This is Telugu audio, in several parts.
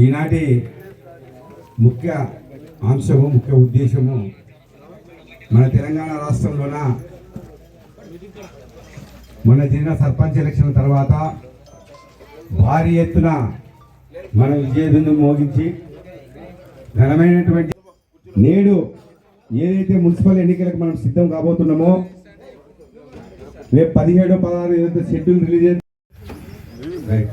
ఈనాటి ముఖ్య అంశము ముఖ్య ఉద్దేశము మన తెలంగాణ రాష్ట్రంలోన మొన్న జరిగిన సర్పంచ్ ఎలక్షన్ తర్వాత భారీ ఎత్తున మన విజయదుందు మోగించి ఘనమైనటువంటి నేడు ఏదైతే మున్సిపల్ ఎన్నికలకు మనం సిద్ధం కాబోతున్నామో రేపు పదిహేడు పదహారు ఏదైతే షెడ్యూల్ రిలీజ్ రైట్.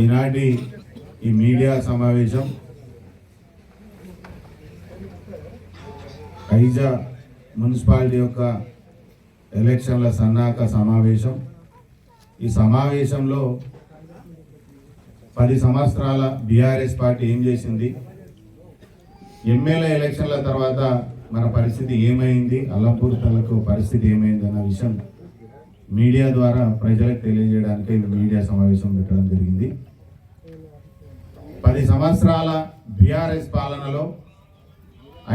ఈనాటి ఈ మీడియా సమావేశం ఐజా మున్సిపాలిటీ యొక్క ఎలక్షన్ల సన్నాహక సమావేశం. ఈ సమావేశంలో పది సంవత్సరాల బీఆర్ఎస్ పార్టీ ఏం చేసింది? ఎమ్మెల్యే ఎలక్షన్ల తర్వాత మన పరిస్థితి ఏమైంది? అల్లంపూర్ తలకు పరిస్థితి ఏమైంది అన్న విషయం మీడియా ద్వారా ప్రజలకు తెలియజేయడానికి మీడియా సమావేశం పెట్టడం జరిగింది. పది సంవత్సరాల బీఆర్ఎస్ పాలనలో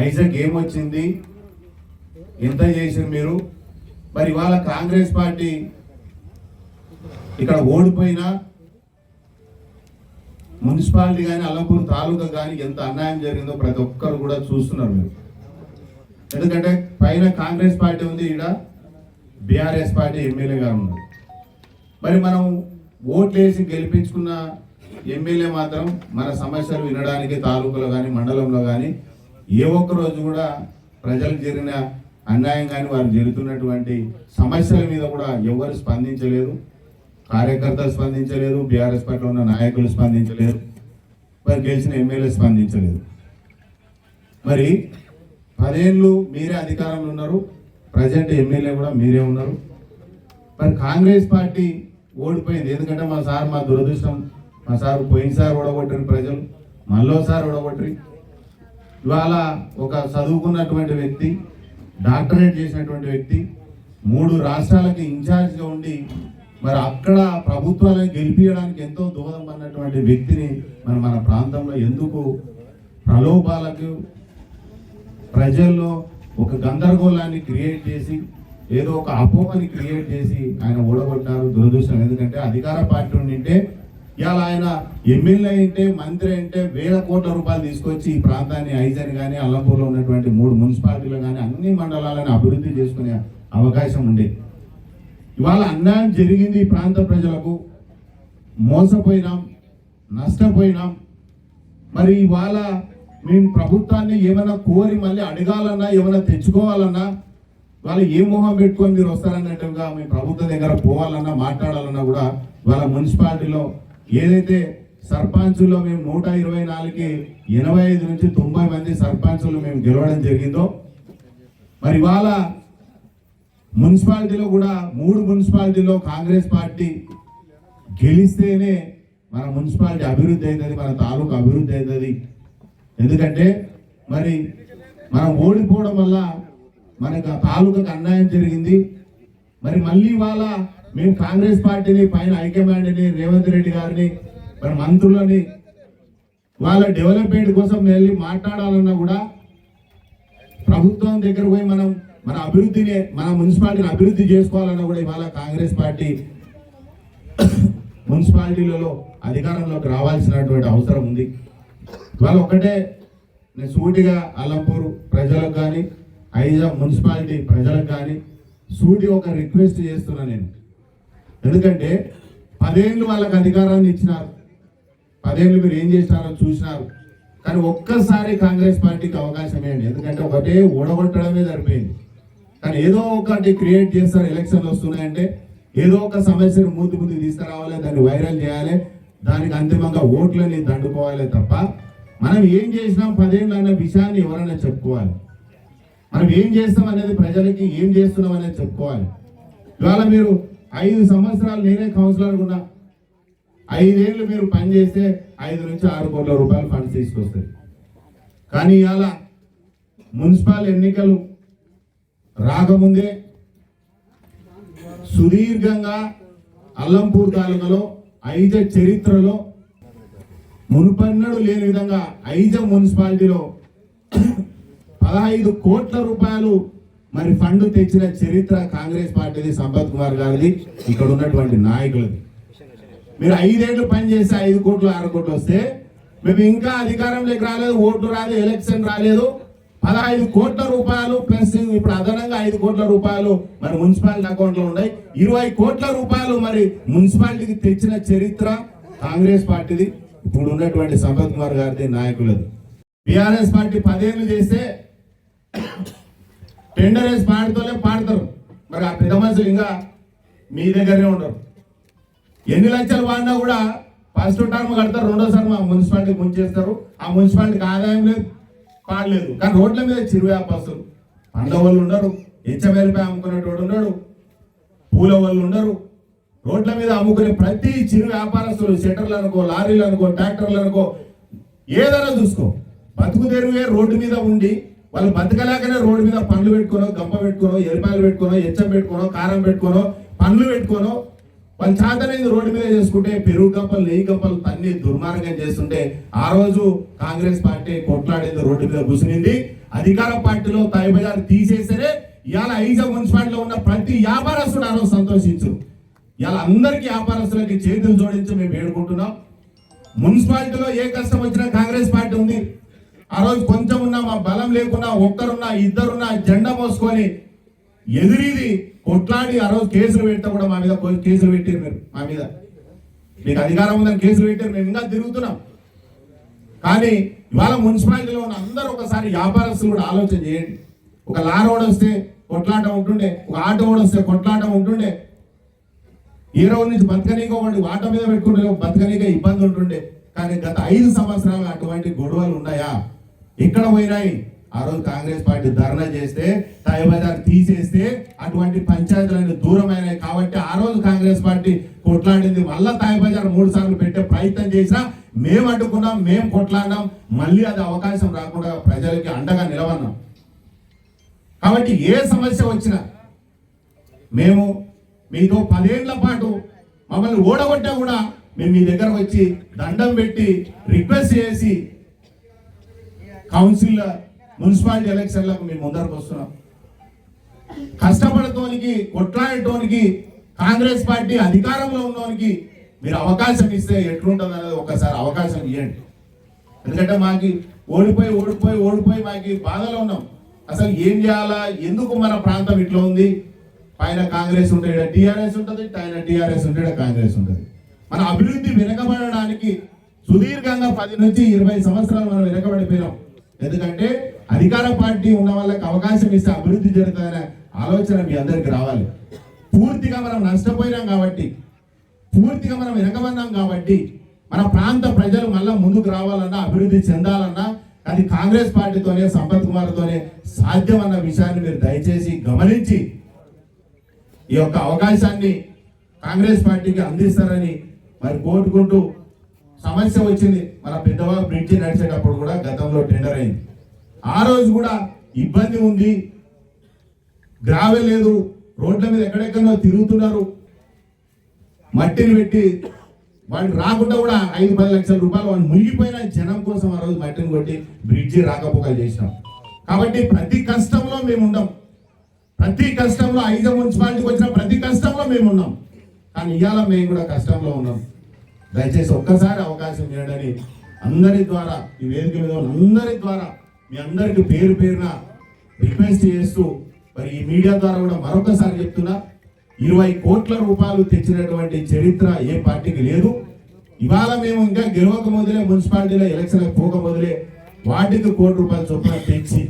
ఐజక్ ఏమొచ్చింది? ఎంత చేసారు మీరు? మరి ఇవాళ కాంగ్రెస్ పార్టీ ఇక్కడ ఓడిపోయినా మున్సిపాలిటీ కానీ అలంపూర్ తాలూకా కానీ ఎంత అన్యాయం జరిగిందో ప్రతి ఒక్కరు కూడా చూస్తున్నారు మీరు. ఎందుకంటే పైన కాంగ్రెస్ పార్టీ ఉంది ఈడ బీఆర్ఎస్ పార్టీ ఎమ్మెల్యేగా ఉన్నారు మరి మనం ఓట్లేసి గెలిపించుకున్న ఎమ్మెల్యే మాత్రం మన సమస్యలు వినడానికి తాలూకాలో కానీ మండలంలో కానీ ఏ ఒక్క రోజు కూడా ప్రజలకు జరిగిన అన్యాయం కానీ వారు జరుగుతున్నటువంటి సమస్యల మీద కూడా ఎవరు స్పందించలేదు. కార్యకర్తలు స్పందించలేదు బీఆర్ఎస్ పార్టీలో ఉన్న నాయకులు స్పందించలేదు మరి గెలిచిన ఎమ్మెల్యే స్పందించలేదు. మరి పదేళ్ళు మీరే అధికారంలో ఉన్నారు ప్రజెంట్ ఎమ్మెల్యే కూడా మీరే ఉన్నారు. మరి కాంగ్రెస్ పార్టీ ఓడిపోయింది ఎందుకంటే మా సార్ మా దురదృష్టం మా సార్ పోయినసారి ఓడగొట్టరు ప్రజలు మళ్ళోసారి ఓడగొట్టరు. ఇవాళ ఒక చదువుకున్నటువంటి వ్యక్తి డాక్టరేట్ చేసినటువంటి వ్యక్తి మూడు రాష్ట్రాలకి ఇన్ఛార్జ్గా ఉండి మరి అక్కడ ప్రభుత్వాలను గెలిపించడానికి ఎంతో దోహదం పడినటువంటి వ్యక్తిని మరి మన ప్రాంతంలో ఎందుకు ప్రలోభాలకు ప్రజల్లో ఒక గందరగోళాన్ని క్రియేట్ చేసి ఏదో ఒక అపోహని క్రియేట్ చేసి ఆయన ఓడగొట్టారు దురదృష్టం. ఎందుకంటే అధికార పార్టీ ఉండింటే ఇవాళ ఆయన ఎమ్మెల్యే అయితే మంత్రి అంటే వేల కోట్ల రూపాయలు తీసుకొచ్చి ఈ ప్రాంతాన్ని ఐజన్ కానీ అల్లంపూర్లో ఉన్నటువంటి మూడు మున్సిపాలిటీలు కానీ అన్ని మండలాలను అభివృద్ధి చేసుకునే అవకాశం ఉండేది ఇవాళ అన్యాయం జరిగింది ఈ ప్రాంత ప్రజలకు. మోసపోయినాం నష్టపోయినాం. మరి ఇవాళ మేము ప్రభుత్వాన్ని ఏమైనా కోరి మళ్ళీ అడగాలన్నా ఏమైనా తెచ్చుకోవాలన్నా వాళ్ళు ఏ మొహం పెట్టుకొని మీరు వస్తారన్నట్టుగా మీ ప్రభుత్వం దగ్గర పోవాలన్నా మాట్లాడాలన్నా కూడా వాళ్ళ మున్సిపాలిటీలో ఏదైతే సర్పంచుల్లో మేము నూట ఇరవై నాలుగుకి ఎనభై ఐదు నుంచి తొంభై మంది సర్పంచులు మేము గెలవడం జరిగిందో మరి ఇవాళ మున్సిపాలిటీలో కూడా మూడు మున్సిపాలిటీలో కాంగ్రెస్ పార్టీ గెలిస్తేనే మన మున్సిపాలిటీ అభివృద్ధి అవుతుంది మన తాలూకు అభివృద్ధి అవుతుంది. ఎందుకంటే మరి మనం ఓడిపోవడం వల్ల మనకు ఆ తాలూకాకు అన్యాయం జరిగింది. మరి మళ్ళీ వాళ్ళ మేము కాంగ్రెస్ పార్టీని పైన హైకమాండ్ని రేవంత్ రెడ్డి గారిని మన మంత్రులని వాళ్ళ డెవలప్మెంట్ కోసం వెళ్ళి మాట్లాడాలన్నా కూడా ప్రభుత్వం దగ్గర పోయి మనం మన అభివృద్ధిని మన మున్సిపాలిటీని అభివృద్ధి చేసుకోవాలన్న కూడా ఇవాళ కాంగ్రెస్ పార్టీ మున్సిపాలిటీలలో అధికారంలోకి రావాల్సినటువంటి అవసరం ఉంది. ఇవాళ ఒకటే నేను సూటిగా అల్లంపూర్ ప్రజలకు కానీ ఐజా మున్సిపాలిటీ ప్రజలకు కానీ సూటి ఒక రిక్వెస్ట్ చేస్తున్నా నేను. ఎందుకంటే పదేళ్ళు వాళ్ళకి అధికారాన్ని ఇచ్చినారు. పదేళ్ళు మీరు ఏం చేసినారో చూసినారు. కానీ ఒక్కసారి కాంగ్రెస్ పార్టీకి అవకాశం ఏంటి ఎందుకంటే ఒకటే ఓడగొట్టడమే సరిపోయింది. కానీ ఏదో ఒకటి క్రియేట్ చేస్తారు ఎలక్షన్లు వస్తున్నాయంటే ఏదో ఒక సమస్యను ముందు ముందు తీసుకురావాలి దాన్ని వైరల్ చేయాలి దానికి అంతిమంగా ఓట్లని దండుకోవాలి తప్ప మనం ఏం చేసినాం పదేళ్ళు అనే విషయాన్ని ఎవరైనా చెప్పుకోవాలి. మనం ఏం చేస్తాం అనేది ప్రజలకి ఏం చేస్తున్నాం అనేది చెప్పుకోవాలి. ఇవాళ మీరు ఐదు సంవత్సరాలు నేనే కౌన్సిలర్ ఉన్నా ఐదేళ్ళు మీరు పనిచేస్తే ఐదు నుంచి ఆరు కోట్ల రూపాయలు ఫండ్స్ తీసుకొస్తాయి. కానీ ఇవాళ మున్సిపల్ ఎన్నికలు రాకముందే సుదీర్ఘంగా అల్లంపూర్ తాలూకాలో ఐజ చరిత్రలో మునుపన్నడు లేని విధంగా ఐజ మున్సిపాలిటీలో పదహైదు కోట్ల రూపాయలు మరి ఫండ్ తెచ్చిన చరిత్ర కాంగ్రెస్ పార్టీది సంపత్ కుమార్ గారిది ఇక్కడ ఉన్నటువంటి నాయకులది. మీరు ఐదేళ్ళు పని చేస్తే ఐదు కోట్లు ఆరు కోట్లు వస్తే మేము ఇంకా అధికారంలోకి రాలేదు ఓటు రాలేదు ఎలక్షన్ రాలేదు. పదహైదు కోట్ల రూపాయలు ప్లస్ ఇప్పుడు అదనంగా ఐదు కోట్ల రూపాయలు మరి మున్సిపాలిటీ అకౌంట్లో ఉన్నాయి. ఇరవై కోట్ల రూపాయలు మరి మున్సిపాలిటీకి తెచ్చిన చరిత్ర కాంగ్రెస్ పార్టీది. ఇప్పుడు ఉన్నటువంటి సంపత్ కుమార్ గారిది నాయకులది. బీఆర్ఎస్ పార్టీ పదేళ్ళు చేస్తే టెండర్ వేసి పాడుతూనే పాడతారు మరి ఆ పెద్ద మనుషులు ఇంకా మీ దగ్గరనే ఉండరు. ఎన్ని లక్షలు వాడినా కూడా ఫస్ట్ టర్మ్ కడతారు రెండోసారి మా మున్సిపాలిటీ ముంచేస్తారు. ఆ మున్సిపాలిటీకి ఆదాయం లేదు. పాడలేదు. కానీ రోడ్ల మీద చిరు వ్యాపారస్తులు. పండ్ల వాళ్ళు ఉండరు ఎంచవేలిపై అమ్ముకునేటోడు ఉండడు. పూల వాళ్ళు ఉండరు. రోడ్ల మీద అమ్ముకునే ప్రతి చిరు వ్యాపారస్తులు షెటర్లు అనుకో లారీలు అనుకో ట్రాక్టర్లు అనుకో ఏదైనా చూసుకో. బతుకు తెరువే రోడ్డు మీద ఉండి వాళ్ళు బతకలేకనే రోడ్డు మీద పండ్లు పెట్టుకోనో గంప పెట్టుకోనో ఎరిపాయలు పెట్టుకోనో ఎచ్చం పెట్టుకోనో కారం పెట్టుకోనో పండ్లు పెట్టుకోనో వాళ్ళు చేతనైంది రోడ్డు మీద చేసుకుంటే పెరుగు గంపలు నెయ్యి గంపలు తన్ని దుర్మార్గం చేస్తుంటే ఆ రోజు కాంగ్రెస్ పార్టీ కొట్లాడింది రోడ్డు మీద కూసునింది అధికార పార్టీలో తైబజార్ తీసేసరే ఇవాళ ఐజా మున్సిపాలిటీలో ఉన్న ప్రతి వ్యాపారస్తుడు ఆ రోజు సంతోషించు. ఇవాళ అందరికీ వ్యాపారస్తులకి చేతులు జోడించి మేము వేడుకుంటున్నాం. మున్సిపాలిటీలో ఏ కష్టం వచ్చినా కాంగ్రెస్ పార్టీ ఉంది. ఆ రోజు కొంచెం ఉన్నా మా బలం లేకున్నా ఒక్కరున్నా ఇద్దరున్నా జెండా మోసుకొని ఎదురీది కొట్లాడి ఆ రోజు కేసులు పెడితే కూడా మా మీద కేసులు పెట్టారు మీరు మా మీద. మీకు అధికారం ఉందని కేసులు పెట్టారు మేము ఇంకా తిరుగుతున్నాం. కానీ ఇవాళ మున్సిపాలిటీలో ఉన్న అందరూ ఒకసారి వ్యాపారస్తులు కూడా ఆలోచన చేయండి. ఒక లారీ కూడా వస్తే కొట్లాట ఉంటుండే ఒక ఆటో కూడా వస్తే కొట్లాట ఉంటుండే. ఈ రోజు నుంచి బతకనీక వాడు ఆటో మీద పెట్టుకుంటే బతకనీక ఇబ్బంది ఉంటుండే. కానీ గత ఐదు సంవత్సరాలు అటువంటి గొడవలు ఉన్నాయా? ఎక్కడ పోయినాయి? ఆ రోజు కాంగ్రెస్ పార్టీ ధర్నా చేస్తే తాయి తీసేస్తే అటువంటి పంచాయతీలను దూరమైనాయి కాబట్టి ఆ రోజు కాంగ్రెస్ పార్టీ కొట్లాడింది. మళ్ళా తాయి మూడు సార్లు పెట్టే ప్రయత్నం చేసినా మేము అడ్డుకున్నాం మేము కొట్లాడినాం. మళ్ళీ అది అవకాశం రాకుండా ప్రజలకి అండగా నిలవన్నాం కాబట్టి ఏ సమస్య వచ్చినా మేము మీతో పదేళ్ళ పాటు మమ్మల్ని ఓడగొట్టా కూడా మేము మీ దగ్గర వచ్చి దండం పెట్టి రిక్వెస్ట్ చేసి కౌన్సిల్ మున్సిపాలిటీ ఎలక్షన్లకు మేము ముందరకు వస్తున్నాం. కష్టపడటానికి కొట్లాడటానికి కాంగ్రెస్ పార్టీ అధికారంలో ఉన్నవానికి మీరు అవకాశం ఇస్తే ఎట్లుంటుంది అనేది ఒకసారి అవకాశం ఇవ్వండి ఎందుకంటే మాకి ఓడిపోయి ఓడిపోయి ఓడిపోయి మాకి బాధలో ఉన్నాం. అసలు ఏం చేయాలా? ఎందుకు మన ప్రాంతం ఇట్లా ఉంది? పైన కాంగ్రెస్ ఉంటే టీఆర్ఎస్ ఉంటుంది పైన టీఆర్ఎస్ ఉంటే కాంగ్రెస్ ఉంటుంది. మన అభివృద్ధి వెనకబడడానికి సుదీర్ఘంగా పది నుంచి ఇరవై సంవత్సరాలు మనం వెనకబడిపోయినాం. ఎందుకంటే అధికార పార్టీ ఉన్న వాళ్ళకి అవకాశం ఇస్తే అభివృద్ధి జరుగుతుందనే ఆలోచన మీ అందరికి రావాలి. పూర్తిగా మనం నష్టపోయినాం కాబట్టి పూర్తిగా మనం వెనకబడినాం కాబట్టి మన ప్రాంత ప్రజలు మళ్ళీ ముందుకు రావాలన్నా అభివృద్ధి చెందాలన్నా అది కాంగ్రెస్ పార్టీతోనే సంపత్ కుమార్తోనే సాధ్యం అన్న విషయాన్ని మీరు దయచేసి గమనించి ఈ యొక్క అవకాశాన్ని కాంగ్రెస్ పార్టీకి అందిస్తారని మరి కోరుకుంటూ సమస్య వచ్చింది. మన పెద్దవాళ్ళు బ్రిడ్జి నడిచేటప్పుడు కూడా గతంలో టెండర్ అయింది. ఆ రోజు కూడా ఇబ్బంది ఉంది. గ్రావెల్ లేదు. రోడ్ల మీద ఎక్కడెక్కడో తిరుగుతున్నారు. మట్టిని పెట్టి వాళ్ళు రాకుండా కూడా ఐదు పది లక్షల రూపాయలు వాళ్ళు మునిగిపోయిన జనం కోసం ఆ రోజు మట్టిని కొట్టి బ్రిడ్జి రాకపోకలు చేసినాం. కాబట్టి ప్రతి కష్టంలో మేము ఉన్నాం. ప్రతి కష్టంలో ఐదు మున్సిపాలిటీకి వచ్చిన ప్రతి కష్టంలో మేము ఉన్నాం. కానీ ఇవాళ మేము కూడా కష్టంలో ఉన్నాం. దయచేసి ఒక్కసారి అవకాశం ఇవ్వడని అందరి ద్వారా ఈ వేదిక మీద అందరి ద్వారా మీ అందరికి పేరు పేరున రిక్వెస్ట్ చేస్తూ మరి ఈ మీడియా ద్వారా కూడా మరొకసారి చెప్తున్నా ఇరవై కోట్ల రూపాయలు తెచ్చినటువంటి చరిత్ర ఏ పార్టీకి లేదు. ఇవాళ మేము ఇంకా గెలవక మొదలే మున్సిపాలిటీలో ఎలక్షన్లకు పోక మొదలే వాటికి కోటి రూపాయలు చొప్పున తెచ్చి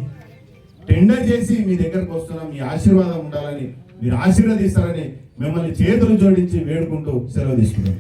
టెండర్ చేసి మీ దగ్గరకు వస్తున్నాం మీ ఆశీర్వాదం ఉండాలని మీరు ఆశీర్వదిస్తారని మిమ్మల్ని చేతులు జోడించి వేడుకుంటూ సెలవు తీసుకున్నాం